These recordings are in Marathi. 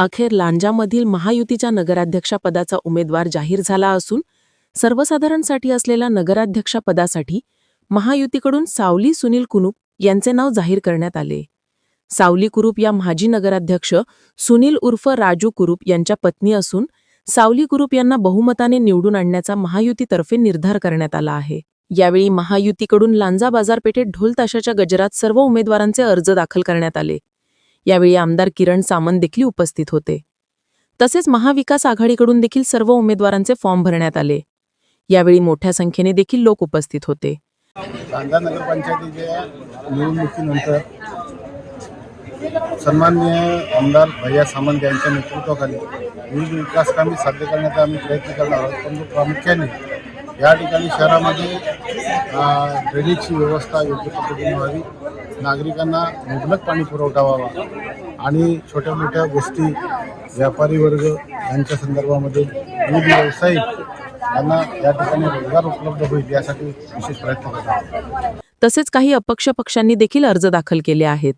अखेर लांजामधील महायुतीच्या नगराध्यक्षपदाचा उमेदवार जाहीर झाला असून सर्वसाधारणसाठी असलेल्या नगराध्यक्षपदासाठी महायुतीकडून सावली सुनील कुनुप यांचे नाव जाहीर करण्यात आले. सावली कुरूप या माजी नगराध्यक्ष सुनील उर्फ राजू कुरूप यांच्या पत्नी असून सावली कुरूप यांना बहुमताने निवडून आणण्याचा महायुतीतर्फे निर्धार करण्यात आला आहे. यावेळी महायुतीकडून लांजा बाजारपेठेत ढोल ताशाच्या गजरात सर्व उमेदवारांचे अर्ज दाखल करण्यात आले. यावेळी आमदार किरण सामंत देखील उपस्थित होते. तसेच महाविकास आघाडीकडून देखील सर्व उमेदवारांचे फॉर्म भरण्यात आले. यावेळी मोठ्या संख्येने देखील लोक उपस्थित होते. लांजा नगरपंचायतीच्या निवडणुकीनंतर सन्माननीय आमदार भैया सामंत यांच्या नेतृत्वाखाली विविध विकास कामे साध्य करण्याचा आम्ही प्रयत्न करणार आहोत. परंतु प्रामुख्याने या ठिकाणी शहरामध्ये ड्रेनेजची व्यवस्था योग्य पद्धतीने व्हावी. नागरिकांना मुबलक पाणी पुरवठा व्हावा आणि छोट्या मोठ्या गोष्टी व्यापारी वर्ग यांच्या संदर्भामध्ये विविध व्यावसायिक यांना या ठिकाणी रोजगार उपलब्ध होईल यासाठी विशेष प्रयत्न करतात तसेच काही अपक्ष पक्षांनी देखील अर्ज दाखल केले आहेत.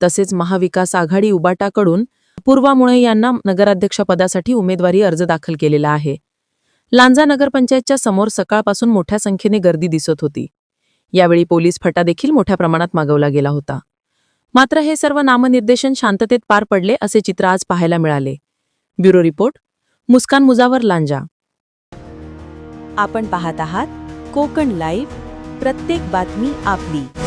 तसेच महाविकास आघाडी उबाटाकडून पूर्वा मुळे यांना नगराध्यक्षपदासाठी उमेदवारी अर्ज दाखल केलेला आहे. लांजा नगरपंचायतच्या समोर सकाळपासून मोठ्या संख्येने गर्दी दिसत होती. यावेळी पोलीस फटा देखील मोठ्या प्रमाणात मागवला गेला होता. मात्र हे सर्व नामनिर्देशन शांततेत पार पडले असे चित्र आज पाहायला मिळाले. Bureau report Muskan Mujawar Lanja. आपण पाहत आहात कोकण लाईव्ह प्रत्येक बातमी आपली.